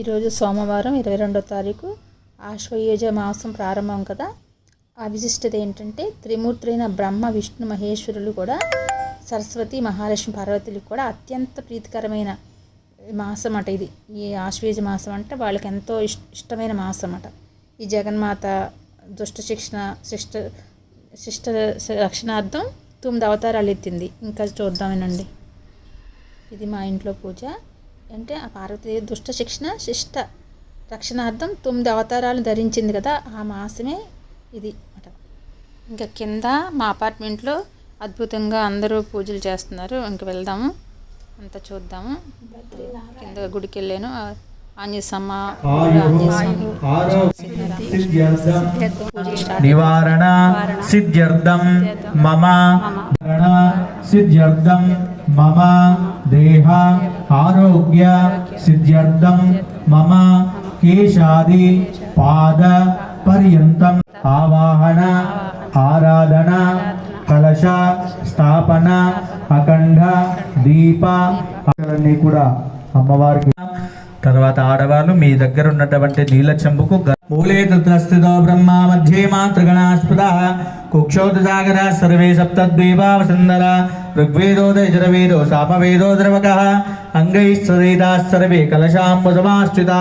ఈరోజు సోమవారం ఇరవై రెండో తారీఖు ఆశ్వయుజ మాసం ప్రారంభం కదా. ఆ విశిష్టత ఏంటంటే త్రిమూర్తులైన బ్రహ్మ విష్ణు మహేశ్వరులు కూడా సరస్వతి మహాలక్ష్మి పార్వతులకు కూడా అత్యంత ప్రీతికరమైన మాసం అట ఇది. ఈ ఆశ్వయుజ మాసం అంటే వాళ్ళకి ఎంతో ఇష్ ఇష్టమైన మాసం అట ఈ జగన్మాత దుష్ట శిక్షణ శిష్ట శిష్ట రక్షణార్థం తొమ్మిది అవతారాలు ఎత్తింది. ఇంకా చూద్దామేనండి. ఇది మా ఇంట్లో పూజ. అంటే ఆ పార్వతీదేవి దుష్ట శిక్షణ శిష్ట రక్షణార్థం తొమ్మిది అవతారాలు ధరించింది కదా ఆ మాసమే ఇది అట ఇంకా కింద మా అపార్ట్మెంట్లో అద్భుతంగా అందరూ పూజలు చేస్తున్నారు. ఇంక వెళ్దాము అంతా చూద్దాము. కింద గుడికి వెళ్ళాను. నివారణ సిద్ధ్యర్థం మమ. సిద్ధ్యర్థం మమ. దేహ ఆరోగ్య సిద్ధ్యర్థం మమ కేశాది పాద పర్యంతం ఆవాహన ఆరాధన కలశ స్థాపన అఖండ దీప అన్నీ కూడా అమ్మవారికి తర్వాత ఆడవాళ్ళు మీ దగ్గర ఉన్నటువంటి నీళ్ళ చెంబుకు మూలే తత్రస్థితో బ్రహ్మ మధ్యే మాతృగణాస్పద. కుక్షోదసాగర సర్వే సప్తద్వీపావసందర. ఋగ్వేదో దైజరవేదో సామవేదో ద్రవక. అంగైశ్చరితా సర్వే కలశాంబుసమాశ్రితా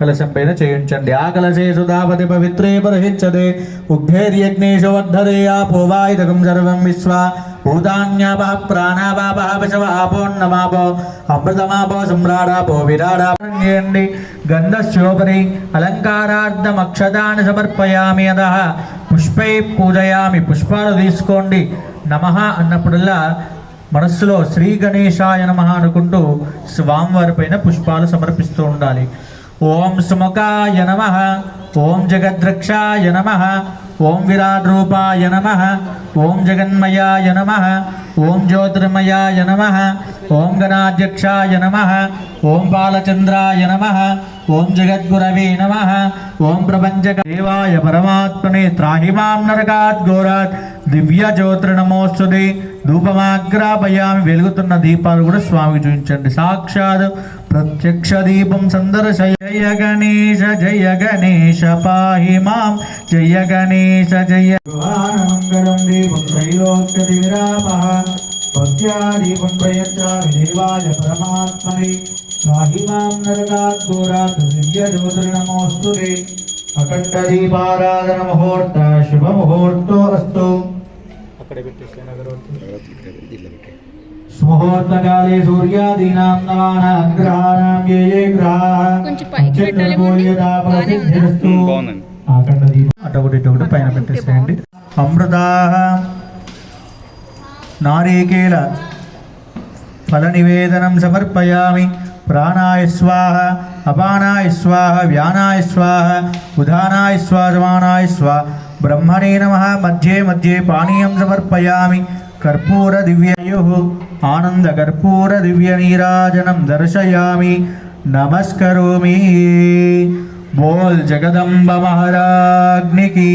కలశం పైన చేయించండి. ఆ కలశే సుధాపతి పవిత్రే పరహిచ్చతే ఉగ్ధేర్యజ్ఞేషు వర్ధరే ఆపో వాయుదకం సర్వం విశ్వ. భూతాన్యాపః ప్రాణాపాపః పశవాపోన్నమాపో అమృతమాపో సమ్రాడాపో విరాడాపండి గంధశోపరి అలంకారార్థమక్షతాన్ని సమర్పయామి అదః పుష్పై పూజయామి పుష్పాలు తీసుకోండి నమః అన్నప్పుడల్లా మనస్సులో శ్రీ గణేశాయ నమ అనుకుంటూ స్వామివారి పైన పుష్పాలు సమర్పిస్తూ ఉండాలి. ఓం సుముఖాయ నమ ఓం జగద్రక్షాయ నమ ఓం విరాట్ రూపాయ నమ. ఓం జగన్మయాయ నమ. ఓం జ్యోతిర్మయాయ నమ. ఓం గణాధ్యక్షాయ నమ. ఓం బాలచంద్రాయ నమ. ఓం జగద్గురవే నమ. ఓం ప్రపంచ దేవాయ పరమాత్మనే త్రాహిమాం మాం ఘోరాత్ దివ్య జ్యోతిర్ నమోస్తుది ధూపమాగ్రాపయామి వెలుగుతున్న దీపాలు కూడా స్వామికి చూపించండి. సాక్షాత్ ప్రత్యక్ష దీపం సందర్శయ జయ గణేశ జయ గణేశ పాహి మాం జయ గణేశ జయ మంగళం దీపం త్రైలోక్యతి విరామః భక్త్యా దీపం ప్రయచ్చామి దేవాయ పరమాత్మని. పాహి మాం నరకాత్ ఘోరాత్ దివ్య జ్యోతిర్నమోస్తుతే అఖండ దీపారాధన ముహూర్త శుభ ముహూర్తో అస్తు అక్కడే పెట్టేసాను అగరవత్తి సుముహూర్తకాలే సూర్యాదీనాం నవానాం గ్రహాణాం ఏ దీపం అటొకటి ఇటొకటి పైన పెట్టేసేయండి. అమృతాః. నారీకేల ఫలనివేదనం సమర్పయామి. ప్రాణాయ స్వాహ. అపానాయ స్వాహ. వ్యానాయ స్వాహ. ఉదానాయ స్వాజమానాయ స్వా బ్రహ్మణే నమ మధ్యే మధ్యే పానీయం సమర్పయామి కర్పూర దివ్యయో ఆనంద కర్పూర దివ్య నీరాజనం దర్శయామి నమస్కరోమి బోల్ జగదంబ మహారాజ్నికి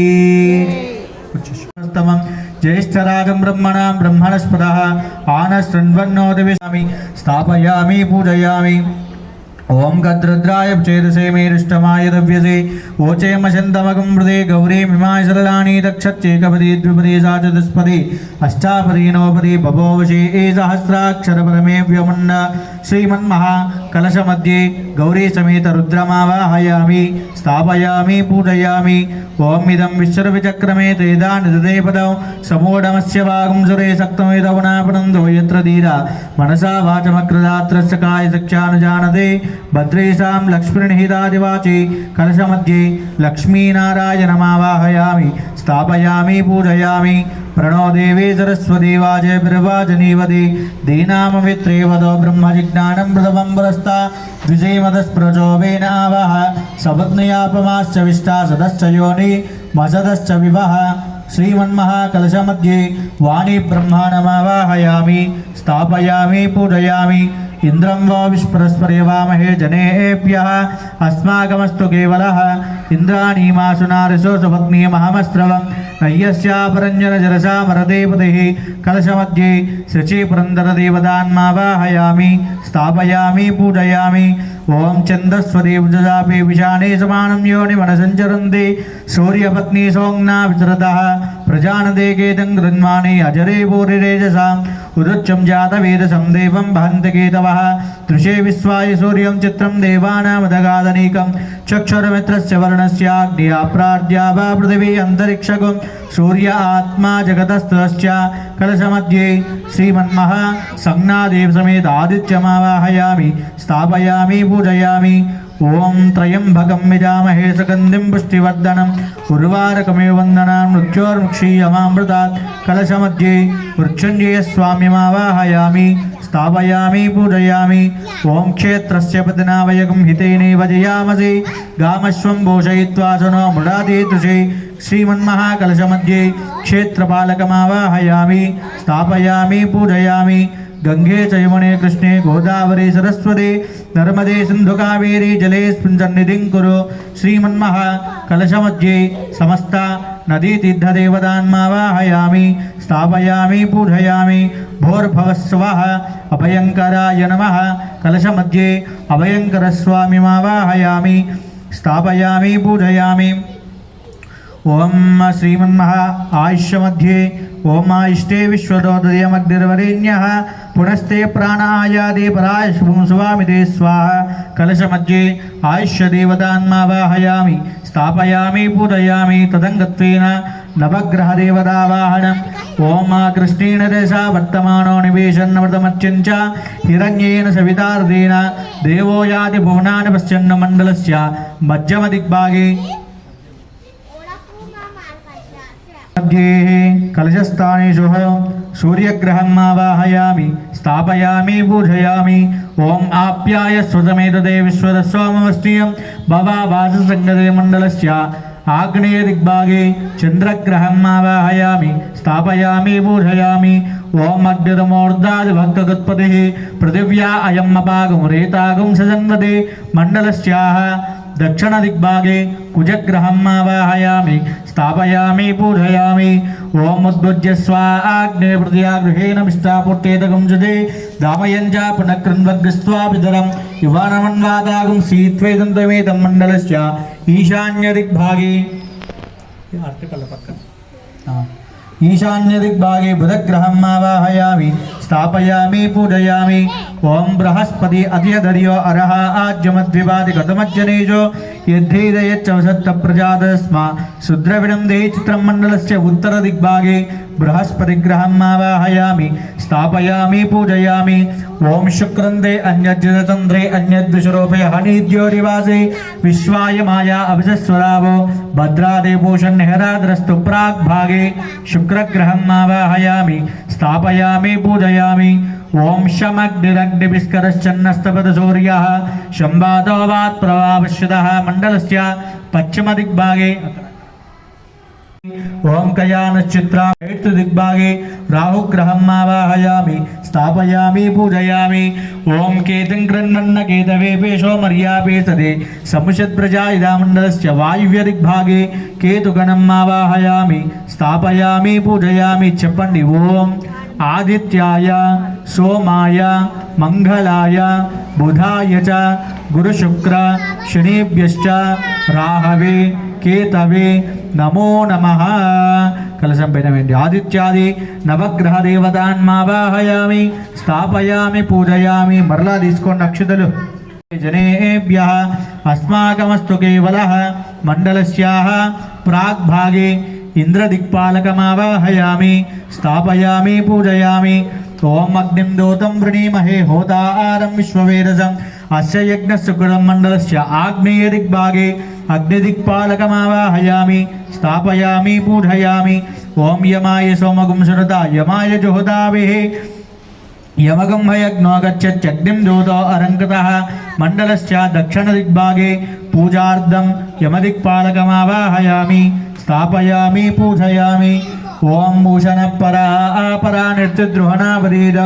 జ్యేష్ఠరాగం బ్రహ్మణాం బ్రహ్మణస్పద ఆనశృణ్వన్నో దివిషామి స్థాపయామి పూజయామి ఓం గద్రుద్రాయ చేదసే మేరిష్టమాయ దవ్యసే. ఓచేమశంతమగం మృదే గౌరీ మిమాయ సరళాని దక్షత్యేకపది ద్విపది సాచతుస్పది అష్టాపది నోపది బభోవశే ఏ సహస్రాక్షర పరమే వ్యమన్న శ్రీమన్మహా కలశమధ్యే గౌరీ సమేత రుద్రమావాహయామి స్థాపయామి పూజయామి ఓం ఇదం విశ్వవిచక్రమే తేదా నిదదే పదం సమూఢమస్య భాగం సురే సక్తమేదవనాపనందో యత్ర ధీర మనసా వాచమక్రదాత్రస్య కాయ సఖ్యానుజానతే భద్రేషాం प्रणो देवी सरस्वती वाजे प्रवाजनीवदी दीनामवित्रेवदो ब्रह्मजिज्ञानं प्रथमं पुरस्ता विजयमदस्प्रजोबेन आवः सपत्नयापमाश्च विष्टा सदश्च योनि मसदश्च विवः श्रीमन्महाकलशमध्ये वाणी ब्रह्माणमावाहयामि स्थापयामि पूजयामि इंद्रम वो विस्परस्परेवामहे जनेभ्यः अस्माकमस्तु केवलः इन्द्राणीमासु नारिशो सुपत्नीमहमस्रवम् नय्यस्यापरञ्जनजरसा मरदेपतिः कलशमध्ये शचीपुरन्दरदेवतान्मावाहयामि स्थापयामि पूजयामि ఓం చందస్వదేవజాపే విషాణే సమానం యోని మనసంచరంతి సూర్యపత్ని సోంగ్నా విచరత. ప్రజానదే కేతం గృన్వాణి అజరే పూరిరేజసా ఉదృచ్చం జాతవేదసం దేవం భంతకేతవ దృశే విశ్వాయ సూర్యం చిత్రం దేవానామదగాదనీకం. చక్షురమిత్రస్య వర్ణస్యాగ్నియా ప్రార్ద్యా వా పృథివీ అంతరిక్షకం సూర్య ఆత్మా జగతస్థశ్చ కలశమధ్యే శ్రీమన్మహ సంజ్ఞాదేవ సమేత ఆదిత్యమావాహయామి. స్థాపయామి पूजयामि। ॐ त्रयम्भकं यजामहे सुगन्धिं पुष्टिवर्धनम् उर्वारकमे वन्दनां मृत्योर्मुक्षीयमामृतात्। कलशमध्ये मृत्युञ्जयस्वाम्यमावाहयामि। स्थापयामि, पूजयामि। ॐ क्षेत्रस्य पतिनावयगं हितेने भजयामसि गामश्वं भूषय्वा सुनो मृडादीदृशे श्रीमन्महाकलशमध्ये क्षेत्रपालकमावाहयामि। स्थापयामि, पूजयामि। पूजयामी गंगे चयमणे कृष्णे गोदावरी सरस्वती। నర్మదే సింధు కావేరీ జలేస్మిన్ సన్నిధిం కురు శ్రీమన్మహ కలశమధ్యే సమస్త నదీతిద్ధదేవతాన్మావాహయామి స్థాపయామి పూజయామి భోర్భవస్వ అభయంకరాయ నమ కలశమధ్యే అభయంకరస్వామిమావాహయామి స్థాపయామి పూజయామి ఓం శ్రీమన్మహ ఆయుష్యమధ్యే ఓం మా ఇష్టే విశ్వదోదయమగ్నిర్వరేణ్యః పునస్తే ప్రాణాయాదే పరాయ శుభం సువామిదే స్వాహ కలశమధ్యే ఆయుష్యదేవతాన్మావాహయామి స్థాపయామి పూరయామి తదంగత్వేన నవగ్రహదేవతావాహనం ఓం మా కృష్ణేణ దశా వర్తమానో నివేశన్నమృతమత్యంచ హిరణ్యేన సవితార్దేన దేవో యాది పశ్చన్న మండలస్య మధ్యమదిగ్భాగే मध्ये कलशस्थानेषु सूर्यग्रहम् आवाहयामि स्थापयामि पूजयामि ॐ आप्याय स्वतमेतदे विश्वदस्वामवस्त्रियं भवावाससङ्गते मण्डलस्य आग्नेयदिग्भागे चन्द्रग्रहम् आवाहयामि स्थापयामि पूजयामि ॐ अग्नितमोर्धादिभक्तगुत्पतिः पृथिव्या अयम् अपागमुरेतागुं सजन्वते मण्डलस्याः दक्षिणदिग्भागे कुजग्रहम् దక్షిణ దిగ్భాగే కుజగ్రహం ఆవాహయామి స్థాపయామి పూజయామి ఓం ఉద్భుజ్య స్వా ఆగ్నే హృదయా గృహేణ చా దామయంజా పునఃకృన్వగ్రస్వాపితరం యువానమన్వాదాగం సీత్వేదంతమేదం మండలస్య ఈశాన్యదిగ్భాగే అర్థకళ్ళ ఈశాన్య దిగ్భాగే బుధగ్రహం ఆవాహయామి స్థాపయామి పూజయామి ఓం బృహస్పతి అధియధర్యో అర్హ ఆజ్యమద్వివాది గతమజ్జనేజో యద్ధేదయచ్చవసత్త ప్రజాదస్మ శుద్రవిడం దే చిత్రం మండలస్య ఉత్తరదిగ్భాగే బృహస్పతిగ్రహం ఆవాహయామి స్థాపయామి పూజయామి. ఓం శుక్రందే అన్యజ్జతతంద్రే అన్యద్విషరూపే హనీద్యోరివాసే విశ్వాయ మాయా అభిషస్వరావో భద్రాదే భూషణ్ నెహరాద్రస్తు ప్రాగ్భాగే శుక్రగ్రహం ఆవాహయామి స్థాపయామి పూజయామి. ఓం శమగ్నిరగ్నిభిస్కరశ్చన్నస్తపద సూర్య శంబాదోవాత్ ప్రవాపశ్యుద మండలస్య పశ్చిమదిగ్భాగే ఓం కయానశ్చిత్ర దిగ్భాగే రాహుగ్రహం ఆవాహయామి స్థాపయామి పూజయామి ఓం కేతం కేతవే పేషో మర్యాపేసదే సముషద్ప్రజా ఇదామండలస్య వాయువ్యదిగ్భాగే కేతుగణం ఆవాహయామి స్థాపయామి పూజయామి చెప్పండి ఓం ఆదిత్యాయ సోమాయ మంగళాయ బుధాయ చ గురుశుక్ర శనిభ్యశ్చ రాహవే కేతవే నమో నమ. కలశం పైన వేయండి. ఆదిత్యాది నవగ్రహ దేవతాన్మావాహయామి స్థాపయామి పూజయామి మరలా తీసుకోండి అక్షతలు. జనేభ్య. అస్మాకమస్తు కేవల. మండలస్యా. ప్రాగ్భాగే ఇంద్రదిక్పాలకమావాహయామి స్థాపయామి పూజయామి ఓం అగ్నిం దూతం వృణీమహే హోతారం విశ్వవేదసం అస్య యజ్ఞసుకృతం మండలస్య ఆగ్నేయదిగ్భాగే అగ్నిదిక్పాలకమావాహయామి స్థాపయామి పూజయామి ఓం యమాయ సోమగుం శృత యమాయ జుహుతావిః యమగం హయజ్ఞో గచ్చత్యగ్నిం దూతో అరంకృతः మండలస్య దక్షిణదిగ్భాగే పూజార్థం యమదిక్పాలకమావాహయామి స్థాపయామి పూజయామి. ఓం భూషణ పరా పరా నిర్తిద్రుహణాపదీద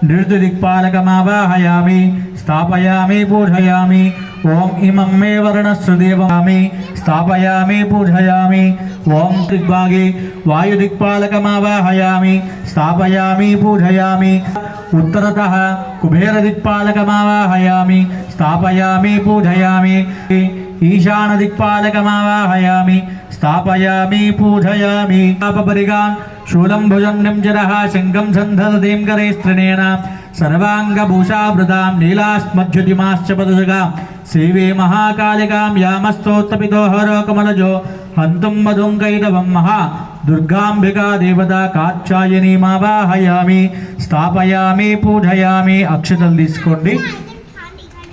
పదిష్టదృష్ట్యా స్థాపయామి పూజయామి ఓం ఇమం మే వర్ణస్సుదేవమామి స్థాపయామి పూజయామి ఓం దిగ్భాగే వాయుదిక్పాలకమావాహయామి స్థాపయామి పూజయామి ఉత్తరత కుబేరదిక్పాలకమావాహయామి స్థాపయామి పూజయామి ఈశానదిక్పాలకమావాహయామి స్థాపయామి పూజయామి పాపపరిగాన్ శూలం భుజంగం జరః శంఖం సంధరదీం కరైస్త్రిణేన సర్వాంగభూషావృతాం నీలాస్మజ్యుతిమాశ్చ పదజగా సేవే మహాకాళికాం యామస్తోత్తపితోహరో కమలజో హంతుం మధుం కైతవం మహా దుర్గాంబికా దేవత కాత్యాయనీమావాహయామి స్థాపయామి పూజయామి అక్షతలు తీసుకోండి।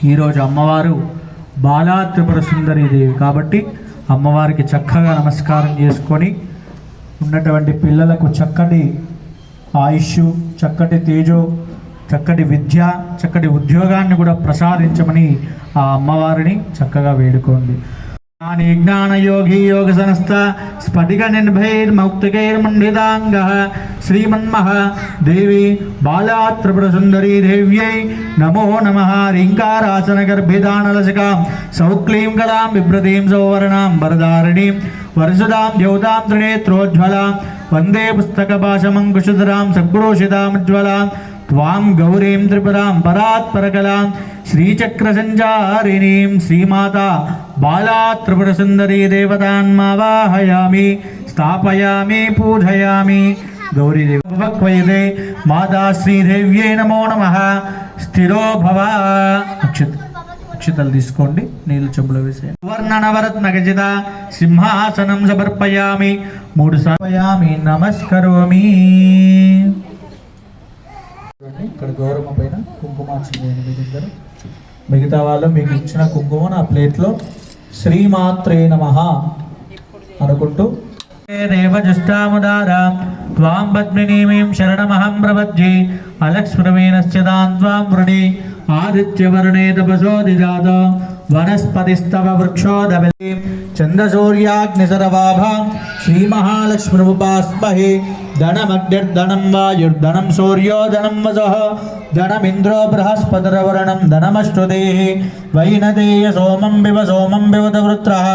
ఈరోజు అమ్మవారు బాలా త్రిపుర సుందరి దేవి కాబట్టి అమ్మవారికి చక్కగా నమస్కారం చేసుకొని ఉన్నటువంటి పిల్లలకు చక్కటి ఆయుష్ చక్కటి తేజో చక్కటి విద్య చక్కటి ఉద్యోగాన్ని కూడా ప్రసాదించమని ఆ అమ్మవారిని చక్కగా వేడుకోండి. జ్ఞానయోగి యోగ సంస్థ స్ఫటిక నిర్భైర్మౌక్తికైర్మండితాంగ శ్రీమన్మహ దేవి బాలా త్రిపుర దేవ్యై నమో నమ రీంకారాసన గర్భితానలసిక సౌక్లీం కదాం బిభ్రతీం సౌవర్ణాం వరదారిణీం వరసుదాం ద్యౌతాం త్రినేత్రోజ్వలాం వందే పుస్తక భాషమంకుశుధరాం సద్గురోషితాముజ్వలాం త్వాం గౌరీం త్రిపురాం పరాత్పరకలాం శ్రీచక్రసంచారిణీం శ్రీమాతా బాలా త్రిపుర సుందరీ దేవతాన్మావాహయామి స్థాపయామి పూజయామి గౌరీదేవి ఉపక్వయతే మాతా శ్రీదేవ్యే నమో నమ స్థిరో భవ అక్షత అక్షతలు తీసుకోండి నీళ్ళు చెంబులో వేసేయండి। వర్ణనవరత్న గజిత సింహాసనం సమర్పయామి మూడు సమయామి నమస్కరోమి। ఇక్కడ గౌరమ్మ పైన కుంకుమార్చన చేయండి మీ దగ్గర మిగతా వాళ్ళు మీకు ఇచ్చిన కుంకుమ నా ప్లేట్లో శ్రీమాత్రే నమ అనుకుంటూ. దేవజుష్టాముదారా త్వాం పద్మినీమీం శరణమహం ప్రపద్యే అలక్ష్మీమేనశ్చదాం త్వాం వృణి ఆదిత్యవర్ణే తపసో నిజాత వనస్పతిస్తవ వృక్షోదబలి చంద్రసూర్యాగ్నిసరవాభ శ్రీమహాలక్ష్మిముపాస్మహే ధనమగ్నిర్ధనం వాయుర్ధనం సూర్యోధనం వసః ధనమింద్రో బృహస్పతిరవరణం ధనమశ్రుతే వైనదేయ సోమం వివ సోమం వివత వృత్రః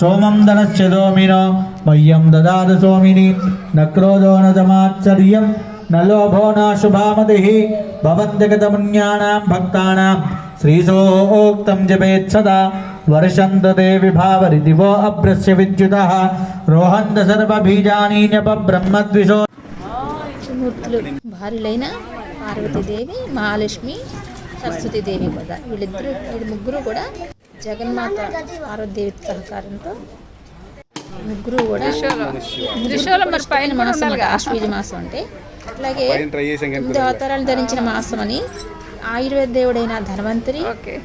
సోమం ధనశ్చ దోమినో మह्यं దదాతు సోమిని నక్రోధో నమాశ్చర్యం నలోభో నాశుభామతిः భవంతి గతమున్యానాం భక్తానాం శ్రీసోక్తం జపేత్ సదా తే విభావరిదివో అభ్రస్య విద్యుతः రోహంత సర్వబీజానీన్యప బ్రహ్మద్విషో మూర్తులు భార్యలైన పార్వతీదేవి మహాలక్ష్మి సరస్వతీదేవి కూడా. వీళ్ళిద్దరూ వీళ్ళ ముగ్గురు కూడా జగన్మాత పార్వతీదేవి సహకారంతో ముగ్గురు కూడా మరి పైన మాసం ఉండాలిగా. ఆశ్వీజ మాసం అంటే. అట్లాగే అవతారాలు ధరించిన మాసం అని ఆయుర్వేద దేవుడైన ధన్వంతరి.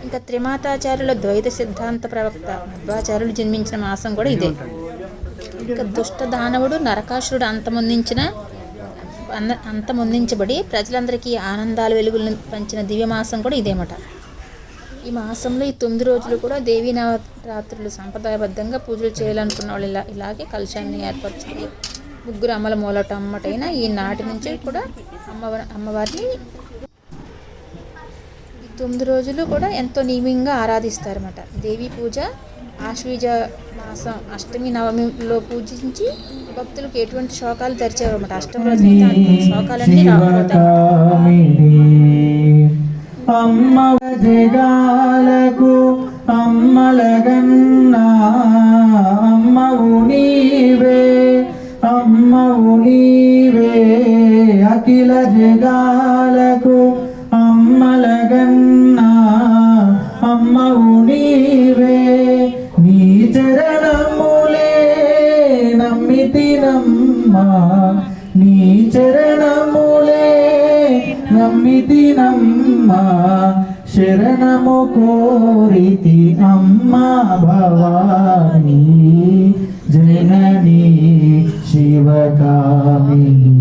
ఇంకా త్రిమాతాచార్యుల ద్వైత సిద్ధాంత ప్రవక్త మధ్వాచార్యులు జన్మించిన మాసం కూడా ఇదే ఇంకా దుష్ట దానవుడు నరకాసురుడు అంతమొందించిన అంతమొందించబడి ప్రజలందరికీ ఆనందాల వెలుగులను పంచిన దివ్య మాసం కూడా ఇదేమట ఈ మాసంలో ఈ తొమ్మిది రోజులు కూడా దేవీ నవరాత్రులు సంప్రదాయబద్ధంగా పూజలు చేయాలనుకున్న వాళ్ళు ఇలా ఇలాగే కలశాన్ని ఏర్పరచుకుని ముగ్గురు అమ్మల మూలటమ్మటైన ఈ నాటి నుంచి కూడా అమ్మవారి అమ్మవారిని తొమ్మిది రోజులు కూడా ఎంతో నియమంగా ఆరాధిస్తారన్నమాట. దేవీ పూజ ఆశ్వీజ మాసం అష్టమి నవమిలో పూజించి భక్తులకు ఎటువంటి శోకాలు తెరిచేవన్నమాట. అష్టమి రోజు శోకాలన్నీ రాకపోతాయి. అమ్మ అమ్మలగన్నా అమ్మవు నీవే అమ్మవు నీవే అఖిల జగాలకు చరణములే నమ్మితి నమ్మ శరణము కోరితి అమ్మ భవాని జనని శివకామిని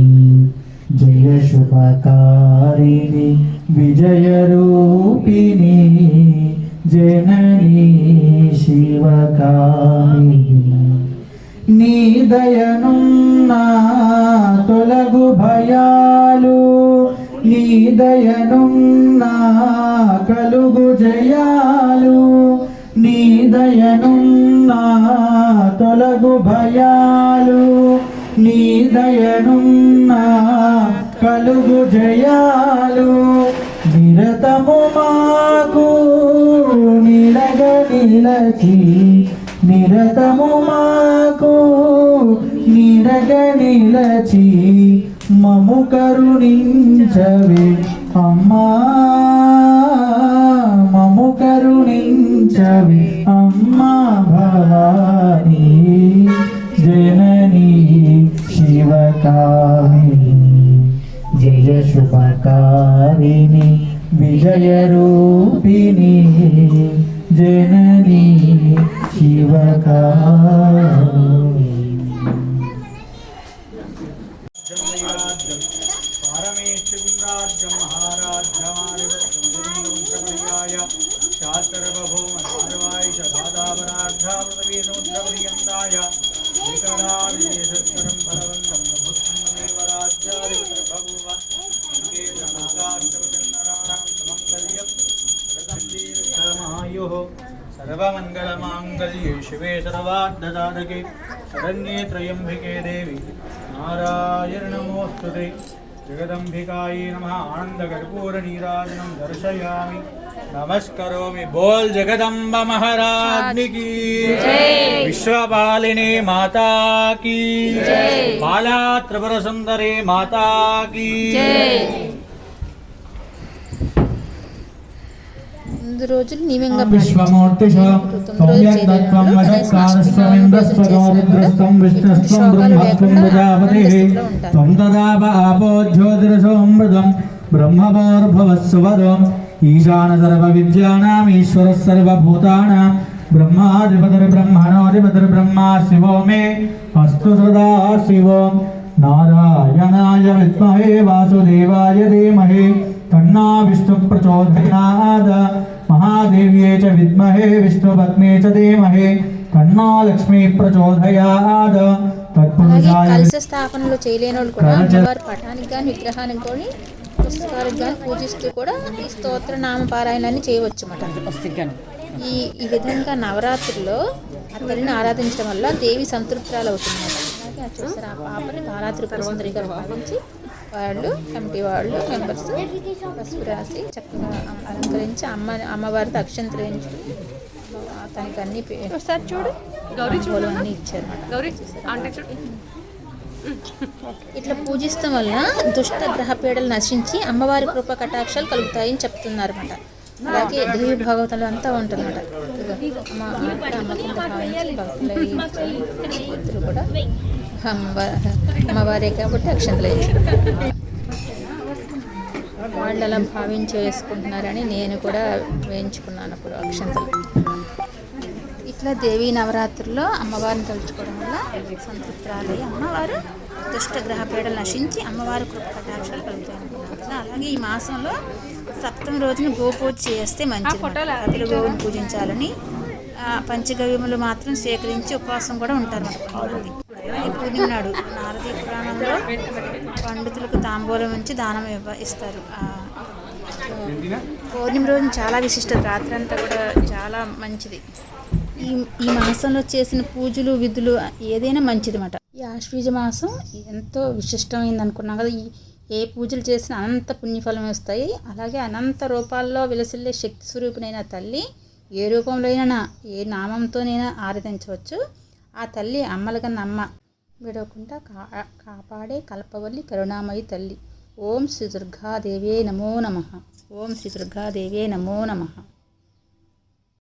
జయ శుభకారిణి విజయ నీ దయనున్నా కలుగు జయాలు నిరతము మాకు నిలగ నిలచి నిరతము మాకు నిరగ నిలచి మము కరుణించవే అమ్మా మము కరుణించవే అమ్మా భవానీ జననీ శివకామిని జయ శుభకారిణి విజయ రూపిణి జననీ సర్వమంగళమాంగళ్యే శివే సర్వార్ధదాదకే శరణ్యే త్రయంబికే దేవి నారాయణ నమోస్తుతే జగదంబికాయే నమ ఆనందకర్పూర నీరాజనం దర్శయామి నమస్కరోమి బోల్ జగదంబ మహారాజ్నికి విశ్వపాలిని మాతా కీ బాలా త్రిపుర సుందరి మాతా కీ తదాప ఆపో జ్యోతిరసోమృతం బ్రహ్మభోర్భవస్సువదం ఈశాన సర్వవిద్యానాం ఈశ్వరः సర్వభూతానాం బ్రహ్మాధిపతిర్బ్రహ్మణోధిపతిర్బ్రహ్మా శివో మే. అస్తు సదా శివం. నారాయణాయ విద్మహే వాసుదేవాయ ధీమహి. విష్ణు ప్రచోదయాద మహాదేవ్యే చ విద్మహే విష్ణుపత్నే చ ధీమహి తన్నా లక్ష్మీ ప్రచోదయాద కలశ స్థాపనలో చేయలేని వాళ్ళు కూడా అమ్మవారి పటానికి కానీ విగ్రహానికి కానీ పుస్తకాలకు కానీ పూజిస్తూ కూడా ఈ స్తోత్ర నామ పారాయణాన్ని చేయవచ్చు అన్నమాట ఈ ఈ విధంగా నవరాత్రుల్లో తల్లిని ఆరాధించడం వల్ల దేవి సంతృప్తురాలు అవుతుంది అలాగే చూసారు? ఆ పాపని బాలాత్రిపుర సుందరిగా భావించి వాళ్ళు కమిటీ వాళ్ళు మెంబర్స్ పసుపు రాసి చక్కగా అలంకరించి అమ్మ అమ్మవారితో అక్షంతరించి తనకి అన్ని ఒకసారి చూడు. అన్ని గౌరీ అంటే చూడు. ఇట్లా పూజిస్తాం వల్ల దుష్ట గ్రహ పీడలు నశించి అమ్మవారి కృప కటాక్షాలు కలుగుతాయని చెప్తున్నారన్నమాట. అలాగే దేవి భాగవతంలో అంతా ఉంటుందన్నమాట మా భావించి భక్తులు ఇద్దరు కూడా అమ్మవారి అమ్మవారే కాబట్టి అక్షంతలు వాళ్ళు అలా భావించి వేసుకుంటున్నారని నేను కూడా వేయించుకున్నాను అప్పుడు అక్షంతలు ఇట్లా దేవీ నవరాత్రుల్లో అమ్మవారిని తలుచుకోవడం వల్ల సంతృప్తురాలి అమ్మవారు దుష్టగ్రహ పీడలు నశించి అమ్మవారి కృప కటాక్షాలు కలుగుతాయి కదా అలాగే ఈ మాసంలో సప్తమి రోజున గోపూజ చేస్తే మంచిది గోవుని పూజించాలని ఆ, పంచగవ్యములు మాత్రం స్వీకరించి ఉపవాసం కూడా ఉంటారు కొంతమంది. పూర్ణిమ నాడు నారదీ పురాణంలో పండితులకు తాంబూలం ఉంచి దానం ఇవ్వ ఇస్తారు. పౌర్ణమి రోజున చాలా విశిష్టత రాత్రి అంతా కూడా చాలా మంచిది. ఈ ఈ మాసంలో చేసిన పూజలు విధులు ఏదైనా మంచిది అన్నమాట. ఈ ఆశ్వీజ మాసం ఎంతో విశిష్టమైంది అనుకున్నాం కదా. ఈ ఏ పూజలు చేసినా అనంత పుణ్యఫలం వస్తాయి. అలాగే అనంత రూపాల్లో విలసిల్లే శక్తి స్వరూపునైన తల్లి ఏ రూపంలో ఏ నామంతోనైనా ఆరాధించవచ్చు. ఆ తల్లి అమ్మలగన్నమ్మ విడవకుండా కా కాపాడే కల్పవల్లి కరుణామయి తల్లి. ఓం శ్రీ దుర్గాదేవే నమో నమ. ఓం శ్రీ దుర్గాదేవే నమో నమః.